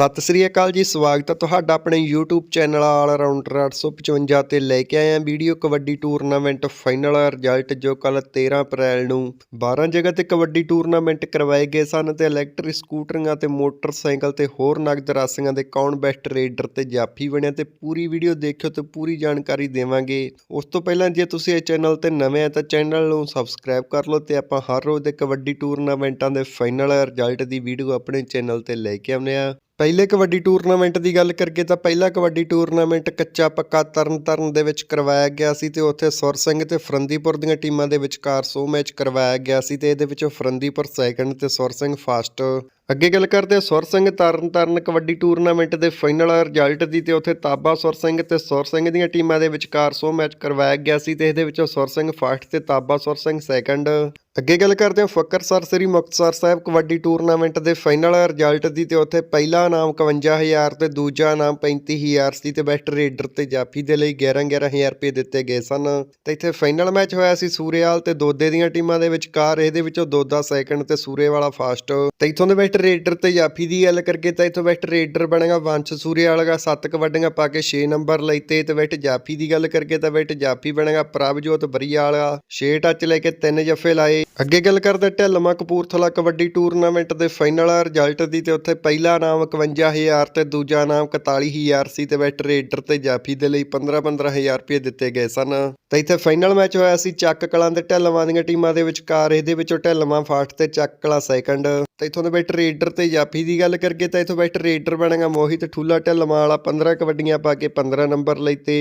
ਸਤਿ ਸ੍ਰੀ ਅਕਾਲ ਜੀ, ਸਵਾਗਤ ਹੈ ਤੁਹਾਡਾ ਆਪਣੇ YouTube ਚੈਨਲ ਆਲ ਰਾਉਂਡਰ 855 ਤੇ ਲੈ ਕੇ ਆਇਆ video kabaddi tournament final result ਜੋ ਕੱਲ 13 ਅਪ੍ਰੈਲ ਨੂੰ 12 ਜਗ੍ਹਾ ਤੇ ਕਬੱਡੀ ਟੂਰਨਾਮੈਂਟ ਕਰਵਾਏ ਗਏ ਸਨ ਤੇ ਇਲੈਕਟ੍ਰਿਕ ਸਕੂਟਰੀਆਂ ਤੇ ਮੋਟਰਸਾਈਕਲ ਤੇ ਹੋਰ ਨਗਦ ਰਾਸ਼ੀਆਂ ਦੇ ਕੌਣ ਬੈਸਟ ਰੇਡਰ ਤੇ ਜਾਫੀ ਬਣਿਆ ਤੇ ਪੂਰੀ ਵੀਡੀਓ ਦੇਖਿਓ ਤੇ ਪੂਰੀ ਜਾਣਕਾਰੀ ਦੇਵਾਂਗੇ। ਉਸ ਤੋਂ ਪਹਿਲਾਂ ਜੇ ਤੁਸੀਂ ਇਹ ਚੈਨਲ ਤੇ ਨਵੇਂ ਆ ਤਾਂ ਚੈਨਲ ਨੂੰ ਸਬਸਕ੍ਰਾਈਬ ਕਰ ਲਓ ਤੇ ਆਪਾਂ ਹਰ ਰੋਜ਼ ਦੇ ਕਬੱਡੀ ਟੂਰਨਾਮੈਂਟਾਂ ਦੇ ਫਾਈਨਲ ਰਿਜ਼ਲਟ ਦੀ ਵੀਡੀਓ ਆਪਣੇ ਚੈਨਲ ਤੇ ਲੈ ਕੇ ਆਉਂਦੇ ਆ ਪਹਿਲੇ ਕਬੱਡੀ ਟੂਰਨਾਮੈਂਟ ਦੀ ਗੱਲ ਕਰੀਏ ਤਾਂ ਪਹਿਲਾ ਕਬੱਡੀ ਟੂਰਨਾਮੈਂਟ ਕੱਚਾ ਪੱਕਾ ਤਰਨਤਾਰਨ ਦੇ ਵਿੱਚ ਕਰਵਾਇਆ ਗਿਆ ਸੀ ਤੇ ਉੱਥੇ ਸੁਰ ਸਿੰਘ ਤੇ ਫਰੰਦੀਪੁਰ ਦੀਆਂ ਟੀਮਾਂ ਦੇ ਵਿਚਕਾਰ ਸੋ ਮੈਚ ਕਰਵਾਇਆ ਗਿਆ ਸੀ ਤੇ ਇਹਦੇ ਵਿੱਚ ਫਰੰਦੀਪੁਰ ਸੈਕੰਡ ਤੇ ਸੁਰ ਸਿੰਘ ਫਸਟ ਅੱਗੇ ਗੱਲ ਕਰਦੇ ਹਾਂ ਸੁਰ ਸਿੰਘ ਤਰਨਤਾਰਨ ਕਬੱਡੀ ਟੂਰਨਾਮੈਂਟ ਦੇ ਫਾਈਨਲ ਰਿਜ਼ਲਟ ਦੀ ਤੇ ਉੱਥੇ ਤਾਬਾ ਸੁਰ ਸਿੰਘ ਤੇ ਸੁਰ ਸਿੰਘ ਦੀਆਂ ਟੀਮਾਂ ਦੇ ਵਿਚਕਾਰ ਸੋ ਮੈਚ ਕਰਵਾਇਆ ਗਿਆ ਸੀ ਤੇ ਇਹਦੇ ਵਿੱਚੋਂ ਸੁਰ ਸਿੰਘ ਫਸਟ ਤੇ ਤਾਬਾ ਸੁਰ ਸਿੰਘ ਸੈਕੰਡ। ਅੱਗੇ ਗੱਲ ਕਰਦੇ ਹਾਂ ਫੱਕਰਸਰ ਸ੍ਰੀ ਮੁਕਤਸਰ ਸਾਹਿਬ ਕਬੱਡੀ ਟੂਰਨਾਮੈਂਟ ਦੇ ਫਾਈਨਲ ਰਿਜ਼ਲਟ ਦੀ ਤੇ ਉੱਥੇ ਪਹਿਲਾ ਇਨਾਮ 51000 ਤੇ ਦੂਜਾ ਇਨਾਮ 35000 ਸੀ ਤੇ ਬੈਸਟ ਰੇਡਰ ਤੇ ਜਾਫੀ ਦੇ ਲਈ 11 11000 ਰੁਪਏ ਦਿੱਤੇ ਗਏ ਸਨ। ਤੇ ਇੱਥੇ ਫਾਈਨਲ ਮੈਚ ਹੋਇਆ ਸੀ ਸੂਰੇਵਾਲ ਤੇ ਦੋਦੇ ਦੀਆਂ ਟੀਮਾਂ ਦੇ ਵਿਚਕਾਰ, ਇਹਦੇ ਵਿੱਚੋਂ ਦੋਦਾ ਸੈਕੰਡ ਤੇ ਸੂਰੇਵਾਲਾ ਫਾਸਟ। ਤੇ ਇੱਥੋਂ ਦੇ ਬੈਸਟ ਰੇਡਰ ਤੇ ਜਾਫੀ ਦੀ ਗੱਲ ਕਰਕੇ ਤਾਂ ਇੱਥੋਂ ਬੈਸਟ ਰੇਡਰ ਬਣੇਗਾ ਵੰਸ਼ ਸੂਰੇਵਾਲਾ ਦਾ 7 ਕਬੱਡੀਆਂ ਪਾ ਕੇ 6 ਨੰਬਰ ਲਈ ਤੇ ਤੇ ਬੈਸਟ ਜਾਫੀ ਦੀ ਗੱਲ ਕਰਕੇ ਤਾਂ ਬੈਸਟ ਜਾਫੀ ਬਣੇਗਾ ਪ੍ਰਭਜੋਤ ਬਰੀਆਲਾ 6 ਟੱਚ ਲੈ ਕੇ 3 ਜੱਫੇ ਲਾਏ। ਅੱਗੇ ਗੱਲ ਕਰਦੇ ਢਿੱਲਮਾ ਕਪੂਰਥਲਾ ਕਬੱਡੀ ਟੂਰਨਾਮੈਂਟ ਦੇ ਫਾਈਨਲ ਰਿਜ਼ਲਟ ਦੀ ਤੇ ਉੱਥੇ ਪਹਿਲਾ ਨਾਮ 51000 ਤੇ ਦੂਜਾ ਨਾਮ 41000 ਸੀ ਤੇ ਬੈਸਟ ਰੇਡਰ ਤੇ ਜਾਫੀ ਦੇ ਲਈ 15-15000 ਰੁਪਏ ਦਿੱਤੇ ਗਏ ਸਨ। ਤੇ ਇੱਥੇ ਫਾਈਨਲ ਮੈਚ ਹੋਇਆ ਸੀ ਚੱਕ ਕਲਾਂ ਤੇ ਢਿੱਲਵਾਂ ਦੀਆਂ ਟੀਮਾਂ ਦੇ ਵਿਚਕਾਰ, ਇਹਦੇ ਵਿੱਚੋਂ ਢਿੱਲਵਾਂ ਫਾਸਟ ਤੇ ਚੱਕ ਕਲਾਂ ਸੈਕੰਡ ਤੇ ਇਥੋਂ ਦੇ ਬੈਟ ਰੇਡਰ ਤੇ ਜਾਫੀ ਦੀ ਗੱਲ ਕਰਕੇ ਤਾਂ ਇਥੋਂ ਬੈਟ ਰੇਡਰ ਬਣੇਗਾ ਮੋਹਿਤ ਠੂਲਾ ਢਿੱਲਵਾਂ ਵਾਲਾ 15 ਕਬੱਡੀਆਂ ਪਾ ਕੇ 15 ਨੰਬਰ ਲਈ ਤੇ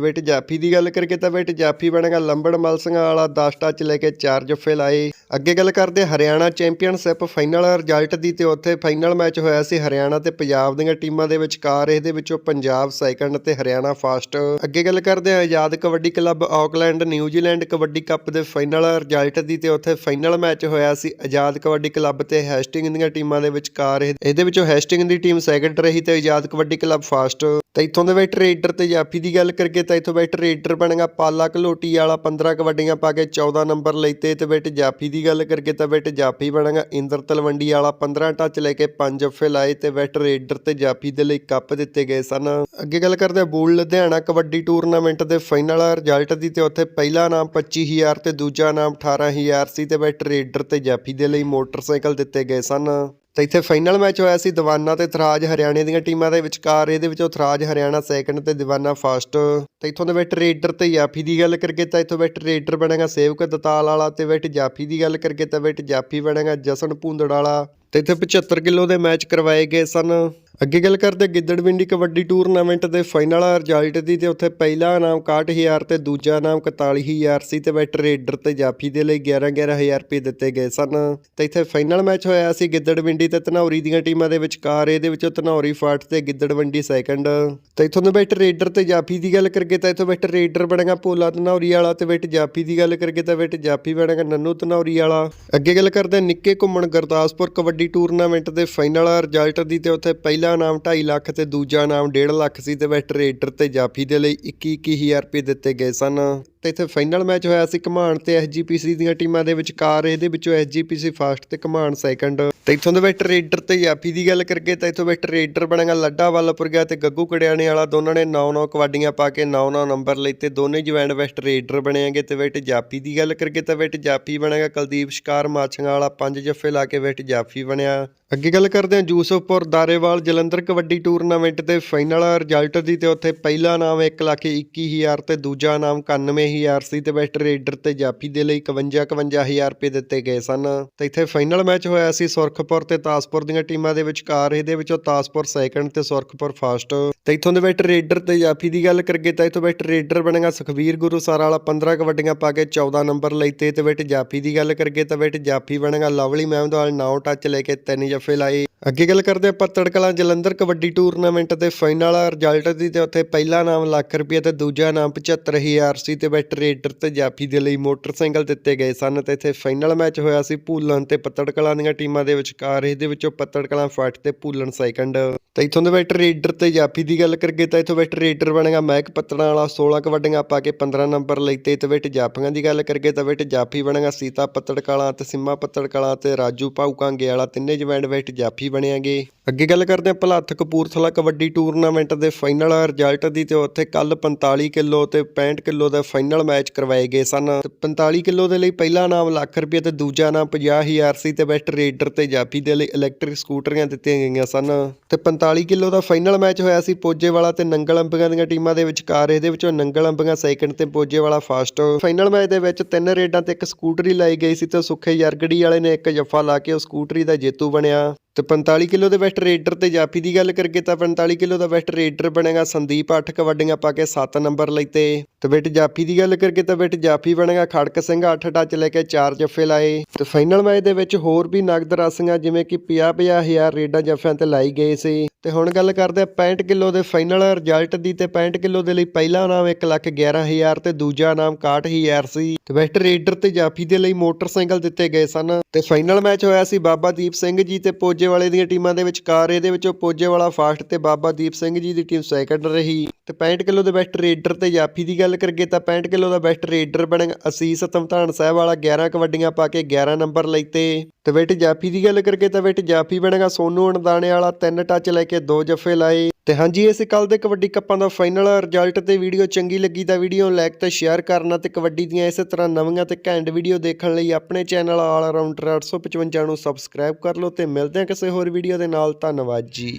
ਬੈਟ ਜਾਫੀ ਦੀ ਗੱਲ ਕਰਕੇ ਤਾਂ ਬੈਟ ਜਾਫੀ ਬਣੇਗਾ ਲੰਬੜ ਮਲ ਵਾਲਾ 10 ਟੱਚ ਲੈ ਕੇ 4 ਜੱਫੇ ਲਾਏ। ਅੱਗੇ ਗੱਲ ਕਰਦੇ ਹਰਿਆਣਾ ਚੈਂਪੀਅਨਸ਼ਿਪ ਫਾਈਨਲ ਰਿਜ਼ਲਟ ਦੀ ਤੇ ਉੱਥੇ ਫਾਈਨਲ ਮੈਚ ਹੋਇਆ ਸੀ ਹਰਿਆਣਾ ਤੇ ਪੰਜਾਬ ਦੀਆਂ ਟੀਮਾਂ ਦੇ ਵਿਚਕਾਰ। ਇਹਦੇ ਵਿੱਚੋਂ ਪੰਜਾਬ ਸੈਕੰਡ ਤੇ ਹਰਿਆਣਾ ਫਾਸਟ ਅੱਗੇ ਗੱਲ ਕਰਦੇ ਹਾਂ Azad kabaddi club Auckland New Zealand kabaddi cup ਦੇ ਫਾਈਨਲ ਰਿਜ਼ਲਟ ਦੀ ਤੇ ਉੱਥੇ ਫਾਈਨਲ ਮੈਚ ਹੋਇਆ ਸੀ ਆਜ਼ਾਦ ਕਬੱਡੀ ਕਲੱਬ ਤੇ। ਹੈਸਟਿੰਗ ਦੀਆਂ ਟੀਮਾਂ ਦੇ ਵਿਚਕਾਰ ਇਹਦੇ ਵਿੱਚੋਂ ਹੈਸਟਿੰਗ ਦੀ ਟੀਮ ਸੈਕੰਡ ਰਹੀ ਤੇ ਆਜ਼ਾਦ ਕਬੱਡੀ ਕਲੱਬ ਫਾਸਟ ਤੇ ਇੱਥੋਂ ਦੇ ਵਿੱਚ ਰੇਡਰ ਤੇ ਜਾਫੀ ਦੀ ਗੱਲ ਕਰਕੇ ਤਾਂ ਇੱਥੋਂ ਬੈਟ ਰੇਡਰ ਬਣੇਗਾ ਪਾਲਾ ਘਲੋਟੀ ਵਾਲਾ 15 ਕਬੱਡੀਆਂ ਪਾ ਕੇ 14 ਨੰਬਰ ਲੈਤੇ ਤੇ ਬੈਟ ਜਾਫੀ ਦੀ ਗੱਲ ਕਰਕੇ ਤਾਂ ਬੈਟ ਜਾਫੀ ਬਣੇਗਾ, ਇੰਦਰ ਤਲਵੰਡੀ ਵਾਲਾ 15 ਟੱਚ ਲੈ ਕੇ 5 ਜੱਫੇ ਲਾਏ ਤੇ ਬੈਟ ਰੇਡਰ ਤੇ ਜਾਫੀ ਦੇ ਲਈ ਕੱਪ ਦਿੱਤੇ ਗਏ ਸਨ। ਅੱਗੇ ਗੱਲ ਕਰਦੇ ਹਾਂ ਬੂਲ ਲੁਧਿਆਣਾ ਕਬੱਡੀ ਟੂਰਨਾਮੈਂਟ ਦੇ ਫਾਈਨਲ ਰਿਜ਼ਲਟ ਦੀ ਤੇ ਉੱਥੇ ਪਹਿਲਾ ਨਾਮ 25000 ਤੇ ਦੂਜਾ ਨਾਮ 18000 ਸੀ ਤੇ ਵਿੱਚ ਰੇਡਰ ਤੇ ਜਾਫੀ ਦੇ ਲਈ ਮੋਟਰਸਾਈਕਲ ਦਿੱਤੇ ਗਏ ਸਨ। ਤੇ ਇੱਥੇ ਫਾਈਨਲ ਮੈਚ ਹੋਇਆ ਸੀ ਦੀਵਾਨਾ ਤੇ ਥਰਾਜ ਹਰਿਆਣੇ ਦੀਆਂ ਟੀਮਾਂ ਦੇ ਵਿਚਕਾਰ। ਇਹਦੇ ਵਿੱਚੋਂ ਥਰਾਜ ਹਰਿਆਣਾ ਸੈਕੰਡ ਤੇ ਦੀਵਾਨਾ ਫਸਟ ਤੇ ਇੱਥੋਂ ਦੇ ਵਿੱਚ ਰੇਡਰ ਤੇ ਜਾਫੀ ਦੀ ਗੱਲ ਕਰਕੇ ਤਾਂ ਇੱਥੋਂ ਵਿੱਚ ਰੇਡਰ ਬਣੇਗਾ ਸੇਵਕ ਦਤਾਲ ਵਾਲਾ ਤੇ ਵਿੱਚ ਜਾਫੀ ਦੀ ਗੱਲ ਕਰਕੇ ਤਾਂ ਵਿੱਚ ਜਾਫੀ ਬਣੇਗਾ ਜਸਨ ਭੂੰਦੜ ਵਾਲਾ। ਤੇ ਇੱਥੇ 75 ਕਿਲੋ ਦੇ ਮੈਚ ਕਰਵਾਏ ਗਏ ਸਨ। ਅੱਗੇ ਗੱਲ ਕਰਦੇ ਗਿੱਦੜਵਿੰਡੀ ਕਬੱਡੀ ਟੂਰਨਾਮੈਂਟ ਦੇ ਫਾਈਨਲ ਰਿਜ਼ਲਟ ਦੀ ਤੇ ਉੱਥੇ ਪਹਿਲਾ ਇਨਾਮ 61000 ਤੇ ਦੂਜਾ ਇਨਾਮ 41000 ਸੀ ਤੇ ਵਿੱਚ ਰੇਡਰ ਤੇ ਜਾਫੀ ਦੇ ਲਈ 11 11000 ਰੁਪਏ ਦਿੱਤੇ ਗਏ ਸਨ। ਤੇ ਇੱਥੇ ਫਾਈਨਲ ਮੈਚ ਹੋਇਆ ਸੀ ਗਿੱਦੜਵਿੰਡੀ ਤੇ ਧਨੌਰੀ ਦੀਆਂ ਟੀਮਾਂ ਦੇ ਵਿਚਕਾਰ। ਇਹਦੇ ਵਿੱਚੋਂ ਧਨੌਰੀ ਫਾਟ ਤੇ ਗਿੱਦੜਵਿੰਡੀ ਸੈਕੰਡ। ਤੇ ਇੱਥੋਂ ਦੇ ਵਿੱਚ ਰੇਡਰ ਤੇ ਜਾਫੀ ਦੀ ਗੱਲ ਕਰਕੇ ਤਾਂ ਇੱਥੋਂ ਵਿੱਚ ਰੇਡਰ ਬਣੇਗਾ ਭੋਲਾ ਧਨੌਰੀ ਵਾਲਾ ਤੇ ਵਿੱਚ ਜਾਫੀ ਦੀ ਗੱਲ ਕਰਕੇ ਤਾਂ ਵਿੱਚ ਜਾਫੀ ਬਣੇਗਾ ਨੰਨੂ ਧਨੌਰੀ ਵਾਲਾ ਅੱਗੇ ਗੱਲ ਕਰਦੇ ਨਿੱਕੇ ਘੁੰਮਣ ਗੁਰਦਾਸਪੁਰ ਕਬੱਡੀ ਟੂਰਨਾਮੈਂਟ ਦੇ ਫਾਈਨਲ ਰਿਜ਼ਲਟ ਦੀ ਤੇ ਉੱਥੇ ਪਹਿਲਾ ਇਨਾਮ 2.5 ਲੱਖ ਤੇ ਦੂਜਾ ਇਨਾਮ 1.5 ਲੱਖ ਸੀ ਤੇ ਵੈਟਰੇਟਰ ਤੇ ਜਾਫੀ ਦੇ ਲਈ 21 21000 ਰੁਪਏ ਦਿੱਤੇ ਗਏ ਸਨ। ਤੇ ਇੱਥੇ ਫਾਈਨਲ ਮੈਚ ਹੋਇਆ ਸੀ ਘਮਾਣ ਤੇ ਐਸਜੀਪੀਸੀ ਦੀਆਂ ਟੀਮਾਂ ਦੇ ਵਿਚਕਾਰ, ਇਹਦੇ ਵਿੱਚੋਂ ਐਸਜੀਪੀਸੀ ਫਸਟ ਤੇ ਘਮਾਣ ਸੈਕੰਡ ਤੇ ਇੱਥੋਂ ਦੇ ਵਿੱਚ ਰੇਡਰ ਤੇ ਜਾਫੀ ਦੀ ਗੱਲ ਕਰਕੇ ਤਾਂ ਇੱਥੋਂ ਵਿੱਚ ਰੇਡਰ ਬਣੇਗਾ ਲੱਡਾ ਵਾਲਾਪੁਰ ਗਿਆ ਤੇ ਗੱਗੂ ਕੜਿਆਣੇ ਵਾਲਾ, ਦੋਨਾਂ ਨੇ 9-9 ਕਬੱਡੀਆਂ ਪਾ ਕੇ 9-9 ਨੰਬਰ ਲਈ ਤੇ ਦੋਨੇ ਜਵੈਂਡ ਵੈਸਟ ਰੇਡਰ ਬਣੇਗੇ ਤੇ ਵਿੱਚ ਜਾਫੀ ਦੀ ਗੱਲ ਕਰਕੇ ਤਾਂ ਵਿੱਚ ਜਾਫੀ ਬਣੇਗਾ, ਕੁਲਦੀਪ ਸ਼ਿਕਾਰ ਮਾਛੀਆਂ ਵਾਲਾ ਪੰਜ ਜੱਫੇ ਲਾ ਕੇ ਵਿੱਚ ਜਾਫੀ ਬਣਿਆ। ਅੱਗੇ ਗੱਲ ਕਰਦੇ ਹਾਂ ਯੂਸਫਪੁਰ ਦਾਰੇਵਾਲ ਜਲੰਧਰ ਕਬੱਡੀ ਟੂਰਨਾਮੈਂਟ ਦੇ ਫਾਈਨਲ ਰਿਜ਼ਲਟ ਦੀ ਤੇ ਉੱਥੇ ਪਹਿਲਾ ਨਾਮ 1 ਲੱਖ 21000 ਤੇ ਦੂਜਾ ਨਾਮ 91000 ਸੀ ਤੇ ਬੈਸਟ ਰੇਡਰ ਤੇ ਜਾਫੀ ਦੇ ਲਈ 51 51000 ਰੁਪਏ ਦਿੱਤੇ ਗਏ ਸਨ। ਤੇ ਇੱਥੇ ਫਾਈਨਲ ਮੈਚ ਹੋਇਆ ਸੀ ਸੁਰਖਪੁਰ ਤੇ ਤਾਸਪੁਰ ਦੀਆਂ ਟੀਮਾਂ ਦੇ ਵਿਚਕਾਰ। ਇਹਦੇ ਵਿੱਚੋਂ ਤਾਸਪੁਰ ਸੈਕੰਡ ਤੇ ਸੁਰਖਪੁਰ ਫਸਟ ਤੇ ਇੱਥੋਂ ਦੇ ਵਿੱਚ ਰੇਡਰ ਤੇ ਜਾਫੀ ਦੀ ਗੱਲ ਕਰੀਏ ਤਾਂ ਇੱਥੋਂ ਵਿੱਚ ਰੇਡਰ ਬਣੇਗਾ ਸੁਖਵੀਰ ਗੁਰੂ ਸਾਰਾ ਵਾਲਾ 15 ਕਬੱਡੀਆਂ ਪਾ ਕੇ 14 ਨੰਬਰ ਲਈ ਤੇ ਤੇ ਵਿੱਚ ਜਾਫੀ ਦੀ ਗੱਲ ਕਰੀਏ ਤਾਂ ਵਿੱਚ ਜਾਫੀ ਬਣੇਗਾ ਲਵਲੀ ਮਹਿਮਦਵਾਲ 9 ਟੱਚ ਲੈ ਕੇ ਤਿੰਨ ਜੱਫੇ ਲਾਏ। ਅੱਗੇ ਗੱਲ ਕਰਦੇ ਆ ਪੱਤੜ ਜਲੰਧਰ ਕਬੱਡੀ ਟੂਰਨਾਮੈਂਟ ਦੇ ਫਾਈਨਲ ਰਿਜ਼ਲਟ ਦੀ ਤੇ ਉੱਥੇ ਪਹਿਲਾ ਨਾਮ ਲੱਖ ਰੁਪਏ ਤੇ ਦੂਜਾ ਨਾਮ 75000 ਸੀ ਤੇ ਬੈਟ ਰੇਡਰ ਤੇ ਜਾਫੀ ਦੇ ਲਈ ਮੋਟਰਸਾਈਕਲ ਦਿੱਤੇ ਗਏ ਸਨ ਤੇ ਇੱਥੇ ਫਾਈਨਲ ਮੈਚ ਹੋਇਆ ਸੀ ਭੂਲਣ ਤੇ ਪੱਤੜਕਲਾਂ ਦੀਆਂ ਟੀਮਾਂ ਦੇ ਵਿਚਕਾਰ। ਇਹਦੇ ਵਿੱਚੋਂ ਪੱਤੜਕਲਾਂ ਫਸਟ ਤੇ ਭੂਲਣ ਸੈਕੰਡ। ਤੇ ਇਥੋਂ ਦੇ ਬੈਟ ਰੇਡਰ ਤੇ ਜਾਫੀ ਦੀ ਗੱਲ ਕਰੀਏ ਤਾਂ ਇਥੋਂ ਬੈਟ ਰੇਡਰ ਬਣੇਗਾ ਮਹਿਕ ਪੱਤੜਾਂ ਵਾਲਾ 16 ਕਬੱਡੀਆਂ ਪਾ ਕੇ 15 ਨੰਬਰ ਲਈ ਤੇ ਬੈਟ ਜਾਫੀਆਂ ਦੀ ਗੱਲ ਕਰੀਏ ਤਾਂ ਬੈਟ ਜਾਫੀ ਬਣੇਗਾ ਸੀਤਾ ਪੱਤੜ ਕਲਾਂ ਤੇ ਸਿੰਮਾ ਪੱਤੜ ਕਲਾਂ ਤੇ ਰਾਜੂ ਭਾਊਕਾਂਗੇ ਵਾਲਾ ਤਿੰਨੇ ਜਵੈਂਡ ਬੈਟ ਜਾਫੀ ਬਣਿਆਗੇ। ਅੱਗੇ ਗੱਲ ਕਰਦੇ ਹਾਂ ਭਲੱਥ ਕਪੂਰਥਲਾ ਕਬੱਡੀ ਟੂਰਨਾਮੈਂਟ ਦੇ ਫਾਈਨਲ ਰਿਜ਼ਲਟ ਦੀ ਤੇ ਉੱਥੇ ਕੱਲ 45 ਕਿਲੋ ਤੇ 65 ਕਿਲੋ ਦਾ ਫਾਈਨਲ ਮੈਚ ਕਰਵਾਏ ਗਏ ਸਨ। ਤੇ 45 ਕਿਲੋ ਦੇ ਲਈ ਪਹਿਲਾ ਨਾਮ ਲੱਖ ਰੁਪਏ ਤੇ ਦੂਜਾ ਨਾਮ 50000 ਸੀ ਤੇ ਬੈਸਟ ਰੇਡਰ ਤੇ ਜਾਫੀ ਦੇ ਲਈ ਇਲੈਕਟ੍ਰਿਕ ਸਕੂਟਰੀਆਂ ਦਿੱਤੀਆਂ ਗਈਆਂ ਸਨ। ਤੇ 45 ਕਿਲੋ ਦਾ ਫਾਈਨਲ ਮੈਚ ਹੋਇਆ ਸੀ ਪੋਜੇਵਾਲਾ ਤੇ ਨੰਗਲ ਅੰਬੀਆਂ ਦੀਆਂ ਟੀਮਾਂ ਦੇ ਵਿਚਕਾਰ। ਇਹਦੇ ਵਿੱਚੋਂ ਨੰਗਲ ਅੰਬੀਆਂ ਸੈਕੰਡ ਤੇ ਪੋਜੇਵਾਲਾ ਫਾਸਟ। ਫਾਈਨਲ ਮੈਚ ਦੇ ਵਿੱਚ ਤਿੰਨ ਰੇਡਾਂ ਤੇ ਇੱਕ ਸਕੂਟਰੀ ਲਾਈ ਗਈ ਸੀ ਤੇ ਸੁੱਖੇ ਯਰਗੜੀ ਵਾਲੇ ਨੇ ਇੱਕ ਜੱਫਾ ਲਾ ਕੇ ਉਹ ਸਕੂਟਰੀ ਦਾ ਜੇਤੂ ਬਣਿਆ। ਤੇ 45 ਕਿਲੋ ਦੇ ਬੈਸਟ ਰੇਡਰ ਤੇ ਜਾਫੀ ਦੀ ਗੱਲ ਕਰੀਏ ਤਾਂ 45 ਕਿਲੋ ਦਾ ਬੈਸਟ ਰੇਡਰ ਬਣੇਗਾ ਸੰਦੀਪ 8 ਕਬੱਡੀਆਂ ਪਾ ਕੇ 7 ਨੰਬਰ ਲਈਤੇ ਤੇ। ਬੈਟ ਜਾਫੀ ਦੀ ਗੱਲ ਕਰੀਏ ਤਾਂ ਬੈਟ ਜਾਫੀ ਬਣੇਗਾ ਖੜਕ ਸਿੰਘ 8 ਟੱਚ ਲੈ ਕੇ 4 ਜੱਫੇ ਲਾਏ। ਤੇ ਫਾਈਨਲ ਮੈਚ ਦੇ ਵਿੱਚ ਹੋਰ ਵੀ ਨਗਦ ਰਾਸੀਆਂ ਜਿਵੇਂ ਕਿ 50 ਹਜ਼ਾਰ ਰੇਡਾਂ ਜੱਫਿਆਂ ਤੇ ਲਾਈ ਗਏ ਸੀ। ਤੇ ਹੁਣ ਗੱਲ ਕਰਦੇ ਆ 65 ਕਿਲੋ ਦੇ ਫਾਈਨਲ ਰਿਜ਼ਲਟ ਦੀ ਤੇ 65 ਕਿਲੋ ਦੇ ਲਈ ਪਹਿਲਾ ਨਾਮ 1 ਲੱਖ 11000 ਤੇ ਦੂਜਾ ਨਾਮ 61000 ਸੀ। ਤੇ ਬੈਸਟ ਰੇਡਰ ਤੇ ਜਾਫੀ ਦੇ ਲਈ ਮੋਟਰਸਾਈਕਲ ਦਿੱਤੇ ਗਏ ਸਨ। ਤੇ ਫਾਈਨਲ ਮੈਚ ਹੋਇਆ ਸੀ ਬਾਬਾ ਦੀਪ ਸਿੰਘ ਜੀ ਤੇ ਪੋਜੇ ਵਾਲੇ ਦੀਆਂ ਟੀਮਾਂ ਦੇ ਵਿਚਕਾਰ। ਇਹਦੇ ਵਿੱਚੋਂ ਪੋਜੇ ਵਾਲਾ ਫਾਸਟ ਤੇ ਬਾਬਾ ਦੀਪ ਸਿੰਘ ਜੀ ਦੀ ਟੀਮ ਸੈਕੰਡ ਰਹੀ। ਤੇ 65 ਕਿਲੋ ਦੇ ਬੈਸਟ ਰੇਡਰ ਤੇ ਜਾਫੀ ਦੀ ਗੱਲ ਕਰੀਏ ਤਾਂ 65 ਕਿਲੋ ਦਾ ਬੈਸਟ ਰੇਡਰ ਬਣੇਗਾ ਅਸੀਸ ਤਮਤਾਨ ਸਾਹਿਬ ਵਾਲਾ 11 ਕਬੱਡੀਆਂ ਪਾ ਕੇ 11 ਨੰਬਰ ਲਈਤੇ ਤੇ। ਬੈਟ ਜਾਫੀ ਦੀ ਗੱਲ ਕਰੀਏ ਤਾਂ ਬੈਟ ਜਾਫੀ ਬਣੇਗਾ ਸੋਨੂ ਅਣਦਾਣੇ ਵਾਲਾ, ਤਿੰਨ ਟੱਚ ਲੈ ਕੇ ਦੋ ਜੱਫੇ ਲਾਏ। ਤੇ ਹਾਂਜੀ, ਇਸ ਕੱਲ ਦੇ ਕਬੱਡੀ ਕੱਪਾਂ ਦਾ ਫਾਈਨਲ ਰਿਜ਼ਲਟ ਤੇ ਵੀਡੀਓ ਚੰਗੀ ਲੱਗੀ ਤਾਂ ਵੀਡੀਓ ਨੂੰ ਲਾਈਕ ਤੇ ਸ਼ੇਅਰ ਕਰਨਾ ਤੇ ਕਬੱਡੀ ਦੀਆਂ ਇਸੇ ਤਰ੍ਹਾਂ ਨਵੀਆਂ ਤੇ ਘੈਂਟ ਵੀਡੀਓ ਦੇਖਣ ਲਈ ਆਪਣੇ ਚੈਨਲ ਆਲ ਅਰਾਊਂਡਰ 855 ਨੂੰ ਸਬਸਕ੍ਰਾਈਬ ਕਰ ਲਓ ਤੇ ਮਿਲਦੇ ਹਾਂ ਕਿਸੇ ਹੋਰ ਵੀਡੀਓ ਦੇ ਨਾਲ। ਧੰਨਵਾਦ ਜੀ।